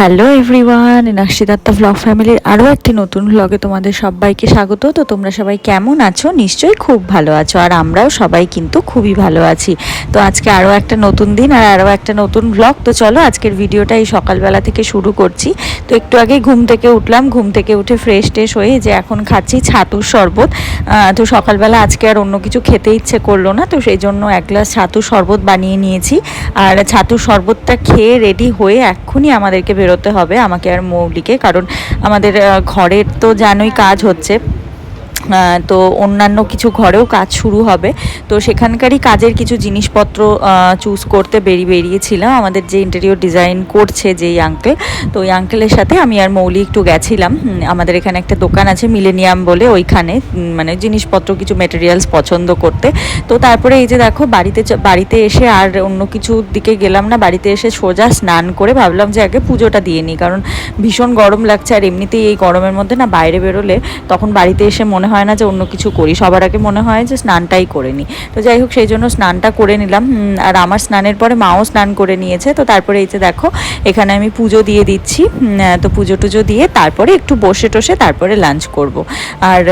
Hello everyone নাকশিদাত্তা blog ফ্যামিলির আরও একটি নতুন ব্লগে তোমাদের সবাইকে স্বাগত। তো তোমরা সবাই কেমন আছো? নিশ্চয়ই খুব ভালো আছো, আর আমরাও সবাই কিন্তু খুবই ভালো আছি। তো আজকে আরও একটা নতুন দিন আর আরও একটা নতুন ব্লগ তো চলো আজকের ভিডিওটা এই সকালবেলা থেকে শুরু করছি। তো একটু আগে ঘুম থেকে উঠলাম, ঘুম থেকে উঠে ফ্রেশ ট্রেশ হয়ে যে এখন খাচ্ছি ছাতুর শরবত। তো সকালবেলা আজকে আর অন্য কিছু খেতে ইচ্ছে করল না, তো সেই জন্য এক গ্লাস ছাতুর শরবত বানিয়ে নিয়েছি। আর ছাতুর শরবতটা খেয়ে রেডি হয়ে এক্ষুনি আমাদেরকে বেরোতে হবে আমাকে আর মৌলিকে কারণ আমাদের ঘরের তো জানোই কাজ হচ্ছে। তো অন্যান্য কিছু ঘরেও কাজ শুরু হবে। তো সেখানকারই কাজের কিছু জিনিসপত্র চুজ করতে বেরিয়ে বেরিয়েছিলাম। আমাদের যে ইন্টেরিয়র ডিজাইন করছে যেই আঙ্কেল তো ওই আঙ্কেলের সাথে আমি আর মৌলি একটু গেছিলাম। আমাদের এখানে একটা দোকান আছে মিলেনিয়াম বলে, ওইখানে মানে জিনিসপত্র, কিছু মেটেরিয়ালস পছন্দ করতে। তো তারপরে এই যে দেখো, বাড়িতে বাড়িতে এসে আর অন্য কিছুর দিকে গেলাম না, বাড়িতে এসে সোজা স্নান করে ভাবলাম যে আগে পুজোটা দিয়ে নিই। কারণ ভীষণ গরম লাগছে, আর এমনিতেই এই গরমের মধ্যে না বাইরে বেরোলে তখন বাড়িতে এসে মনে হয় না যে অন্য কিছু করি। সবার আগে মনে হয় যে স্নানটাই করে নিই তো যাই হোক, সেই জন্য স্নানটা করে নিলাম। আর আমার স্নানের পরে মাও স্নান করে নিয়েছে। তো তারপরে এই যে দেখো, এখানে আমি পুজো দিয়ে দিচ্ছি। তো পুজো টুজো দিয়ে তারপরে একটু বসে টসে তারপরে লাঞ্চ করব। আর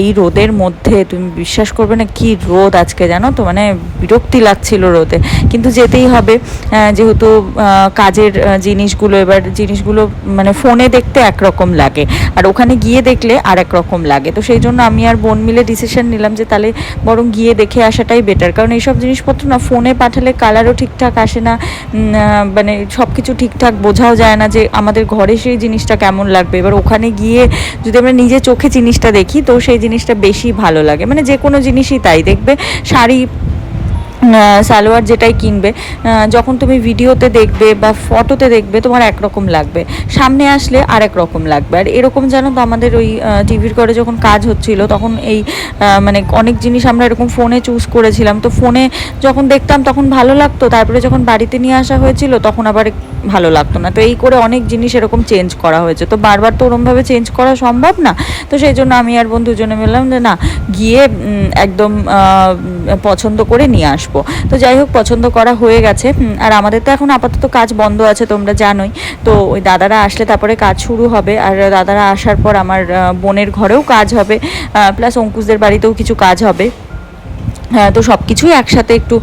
এই রোদের মধ্যে তুমি বিশ্বাস করবে না কি রোদ আজকে জানো তো? মানে বিরক্তি লাগছিল রোদে। কিন্তু যেতেই হবে। যেহেতু কাজের জিনিসগুলো এবার জিনিসগুলো মানে ফোনে দেখতে একরকম লাগে। আর ওখানে গিয়ে দেখলে আর এক রকম লাগে। তো সেই জন্য আমি আর বোন মিলে ডিসিশন নিলাম যে তাহলে বরং গিয়ে দেখে আসাটাই বেটার কারণ এইসব জিনিসপত্র না ফোনে পাঠালে কালারও ঠিকঠাক আসে না মানে সব কিছু ঠিকঠাক বোঝাও যায় না যে আমাদের ঘরে সেই জিনিসটা কেমন লাগবে। এবার ওখানে গিয়ে যদি আমরা নিজে চোখে জিনিসটা দেখি তো সেই জিনিসটা বেশি ভালো লাগে। মানে যে কোনো জিনিসই তাই। দেখবে শাড়ি সালোয়ার যেটাই কিনবে যখন তুমি ভিডিওতে দেখবে বা ফটোতে দেখবে তোমার একরকম লাগবে। সামনে আসলে আরেক রকম লাগবে। আর এরকম জানো তো আমাদের ওই টিভির ঘরে যখন কাজ হচ্ছিল, তখন এই মানে অনেক জিনিস আমরা এরকম ফোনে চুজ করেছিলাম। তো ফোনে যখন দেখতাম তখন ভালো লাগতো, তারপরে যখন বাড়িতে নিয়ে আসা হয়েছিল তখন আবার ভালো লাগতো না। তো এই করে অনেক জিনিস এরকম চেঞ্জ করা হয়েছে। তো বারবার তো ওরমভাবে চেঞ্জ করা সম্ভব না। তো সেই জন্য আমি আর বন্ধু দুজনে মিললাম যে না, গিয়ে একদম পছন্দ করে নিয়ে আসব। তো যাই হোক, পছন্দ করা হয়ে গেছে। আর আমাদের তো এখন আপাতত কাজ বন্ধ আছে, তোমরা জানোই। তো ওই দাদারা আসলে তারপরে কাজ শুরু হবে, আর দাদারা আসার পর আমার বোনের ঘরেও কাজ হবে। প্লাস অঙ্কুশদের বাড়িতেও কিছু কাজ হবে। তো সব কিছুই একসাথে একটু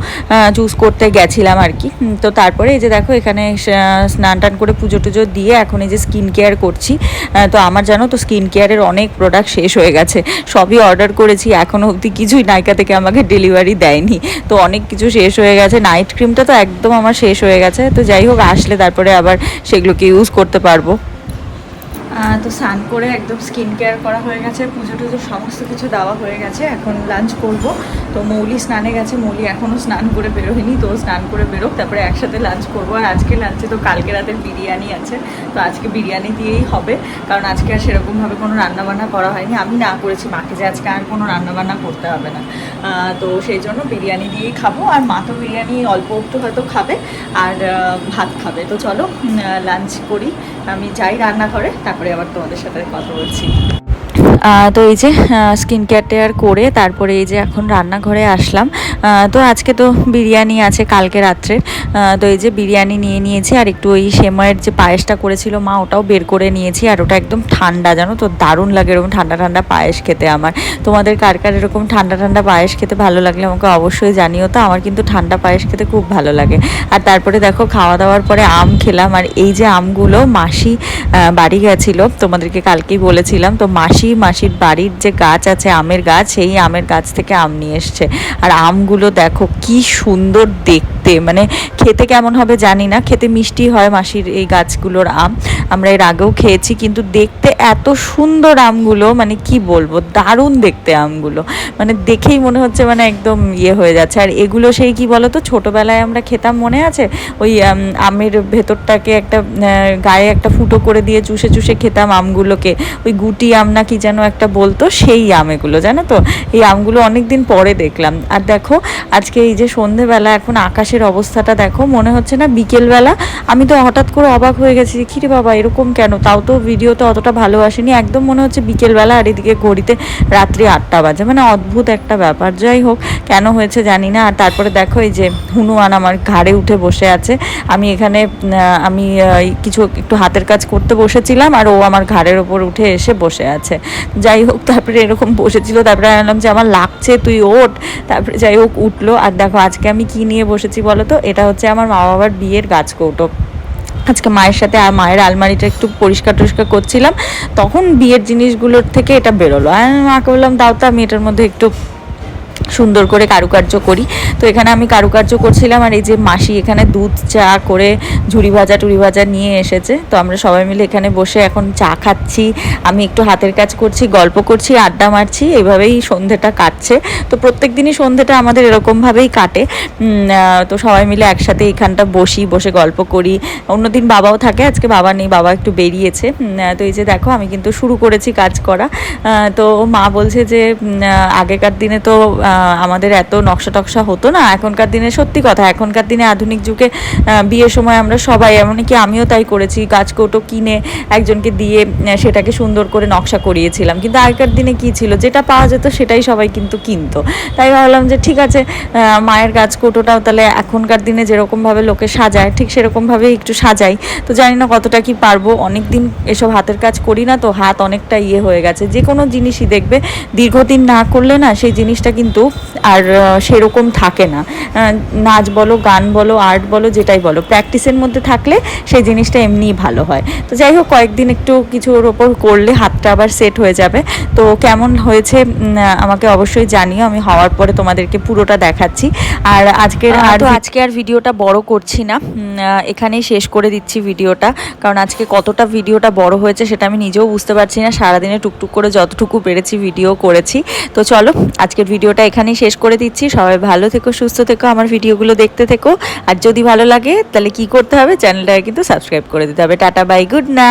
চুজ করতে গেছিলাম আর কি। তো তারপরে এই যে দেখো, এখানে স্নান টান করে পুজো টুজো দিয়ে এখন এই যে স্কিন কেয়ার করছি। তো আমার জানো তো স্কিন কেয়ারের অনেক প্রোডাক্ট শেষ হয়ে গেছে। সবই অর্ডার করেছি এখনও অবধি কিছুই নাইকা থেকে আমাকে ডেলিভারি দেয়নি। তো অনেক কিছু শেষ হয়ে গেছে। নাইট ক্রিমটা তো একদম আমার শেষ হয়ে গেছে। তো যাই হোক, আসলে তারপরে আবার সেগুলোকে ইউজ করতে পারব। তো স্নান করে একদম স্কিন কেয়ার করা হয়ে গেছে, পুজো টুজো সমস্ত কিছু দেওয়া হয়ে গেছে, এখন লাঞ্চ করব। তো মৌলি স্নানে গেছে, মৌলি এখনও স্নান করে বেরোয়নি, তো স্নান করে বেরোক, তারপরে একসাথে লাঞ্চ করব। আর আজকে লাঞ্চে তো কালকে রাতের বিরিয়ানি আছে, তো আজকে বিরিয়ানি দিয়েই হবে, কারণ আজকে আর সেরকমভাবে কোনো রান্নাবান্না করা হয়নি। আমি না করেছি, মাকে যে আজকে আর কোনো রান্নাবান্না করতে হবে না। তো সেই জন্য বিরিয়ানি দিয়েই খাব, আর মা তো বিরিয়ানি অল্প একটু হয়তো খাবে, আর ভাত খাবে। তো চলো লাঞ্চ করি। আমি যাই রান্নাঘরে তারপরে আবার তোমাদের সাথে কথা বলছি। তো এই যে স্কিন কেয়ার টেয়ার করে তারপরে এই যে এখন রান্নাঘরে আসলাম। তো আজকে তো বিরিয়ানি আছে কালকে রাত্রে। তো এই যে বিরিয়ানি নিয়ে নিয়েছি আর একটু ওই সেমাইয়ের যে পায়েসটা করেছিল মা ওটাও বের করে নিয়েছি আর ওটা একদম ঠান্ডা জানো তো? দারুণ লাগে এরকম ঠান্ডা ঠান্ডা পায়েস খেতে আমার। তোমাদের কার কার এরকম ঠান্ডা ঠান্ডা পায়েস খেতে ভালো লাগলে আমাকে অবশ্যই জানিও তো। আমার কিন্তু ঠান্ডা পায়েস খেতে খুব ভালো লাগে। আর তারপরে দেখো খাওয়া দাওয়ার পরে আম খেলাম। আর এই যে আমগুলো মাসি বাড়ি গেছিল তোমাদেরকে কালকেই বলেছিলাম। তো মাসি মাসির বাড়ির যে গাছ আছে, আমের গাছ, সেই আমের গাছ থেকে আম নিয়ে এসছে। আর আমগুলো দেখো কি সুন্দর দেখতে। মানে খেতে কেমন হবে জানি না। খেতে মিষ্টি হয় মাসির এই গাছগুলোর আম। আমরা এর আগেও খেয়েছি, কিন্তু দেখতে এত সুন্দর আমগুলো মানে কি বলব, দারুণ দেখতে আমগুলো। মানে দেখেই মনে হচ্ছে মানে একদম ইয়ে হয়ে যাচ্ছে। আর এগুলো সেই কি বলো তো ছোটোবেলায় আমরা খেতাম, মনে আছে? ওই আমের ভেতরটাকে একটা গায়ে একটা ফুটো করে দিয়ে চুষে চুষে খেতাম আমগুলোকে। ওই গুটি আম না কি যেন একটা বলতো সেই আম এগুলো জানো তো? এই আমগুলো অনেক দিন পরে দেখলাম। আর দেখো, আজকে এই যে সন্ধেবেলা, এখন আকাশের অবস্থাটা দেখো, মনে হচ্ছে না বিকেলবেলা। আমি তো হঠাৎ করে অবাক হয়ে গেছি কিরে বাবা, এরকম কেন? তাও তো ভিডিওতে অতটা ভালো আসেনি। একদম মনে হচ্ছে বিকেলবেলা আর এদিকে ঘড়িতে রাত্রি আটটা বাজে। মানে অদ্ভুত একটা ব্যাপার। যাই হোক, কেন হয়েছে জানি না। আর তারপরে দেখো, এই যে হুনুয়ান আমার ঘাড়ে উঠে বসে আছে। আমি এখানে আমি কিছু একটু হাতের কাজ করতে বসেছিলাম, আর ও আমার ঘাড়ের ওপর উঠে এসে বসে আছে। যাই হোক, তারপরে এরকম বসেছিল। তারপরে আনলাম যে আমার লাগছে, তুই ওঠ। তারপরে যাই হোক, উঠল। আর দেখো, আজকে আমি কি নিয়ে বসেছি বলো তো? এটা হচ্ছে আমার মা বাবার বিয়ের গাছ কৌটো আজকে মায়ের সাথে আর মায়ের আলমারিটা একটু পরিষ্কার টরিষ্কার করছিলাম। তখন বিয়ের জিনিসগুলোর থেকে এটা বেরোলো। আর মাকে বললাম, দাও তো, আমি এটার মধ্যে একটু সুন্দর করে কারুকার্য করি। তো এখানে আমি কারুকার্য করছিলাম আর এই যে মাসি এখানে দুধ, চা করে ঝুড়ি ভাজা, টুড়ি ভাজা নিয়ে এসেছে। তো আমরা সবাই মিলে এখানে বসে এখন চা খাচ্ছি। আমি একটু হাতের কাজ করছি, গল্প করছি, আড্ডা মারছি, এইভাবেই সন্ধেটা কাটছে। তো প্রত্যেক দিনই সন্ধেটা আমাদের এরকমভাবেই কাটে। তো সবাই মিলে একসাথে এইখানটা বসি, বসে গল্প করি। অন্যদিন বাবাও থাকে, আজকে বাবা নেই, বাবা একটু বেরিয়েছে। তো এই যে দেখো, আমি কিন্তু শুরু করেছি কাজ করা। তো মা বলছে যে আগেকার দিনে তো আমাদের এত নকশা টকশা হতো না, এখনকার দিনে সত্যি কথা, এখনকার দিনে আধুনিক যুগে বিয়ের সময় আমরা সবাই, এমনকি আমিও তাই করেছি, গাছকৌটো কিনে একজনকে দিয়ে সেটাকে সুন্দর করে নকশা করিয়েছিলাম। কিন্তু আগেকার দিনে কি ছিল, যেটা পাওয়া যেত সেটাই সবাই কিন্তু কিনতো। তাই ভাবলাম যে ঠিক আছে মায়ের গাছকৌটোটাও তাহলে এখনকার দিনে যেরকমভাবে লোকে সাজায়, ঠিক সেরকমভাবে একটু সাজাই। তো জানি না কতটা কি পারব অনেক দিন এসব হাতের কাজ করি না তো, হাত অনেকটা ইয়ে হয়ে গেছে। যে কোনো জিনিসই দেখবে, দীর্ঘদিন না করলে না, সেই জিনিসটা কিন্তু আর সেরকম থাকে না। নাচ বলো গান বলো আর্ট বলো যেটাই বলো প্র্যাকটিসের মধ্যে থাকলে সেই জিনিসটা এমনিই ভালো হয়। তো যাই হোক কয়েকদিন একটু কিছুর ওপর করলে হাতটা আবার সেট হয়ে যাবে। তো কেমন হয়েছে আমাকে অবশ্যই জানিও আমি হওয়ার পরে তোমাদেরকে পুরোটা দেখাচ্ছি। আর আজকের আর আজকে আর ভিডিওটা বড় করছি না। এখানেই শেষ করে দিচ্ছি ভিডিওটা। কারণ আজকে কতটা ভিডিওটা বড় হয়েছে সেটা আমি নিজেও বুঝতে পারছি না। সারাদিনে টুকটুক করে যতটুকু পেরেছি ভিডিও করেছি। তো চলো আজকের ভিডিওটা এখানেই শেষ করে দিচ্ছি। সবাই ভালো থেকো, সুস্থ থেকো, আমার ভিডিওগুলো দেখতে থেকো। আর যদি ভালো লাগে, তাহলে কি করতে হবে? চ্যানেলটাকে কিন্তু সাবস্ক্রাইব করে দিতে হবে। Tata, bye, good night.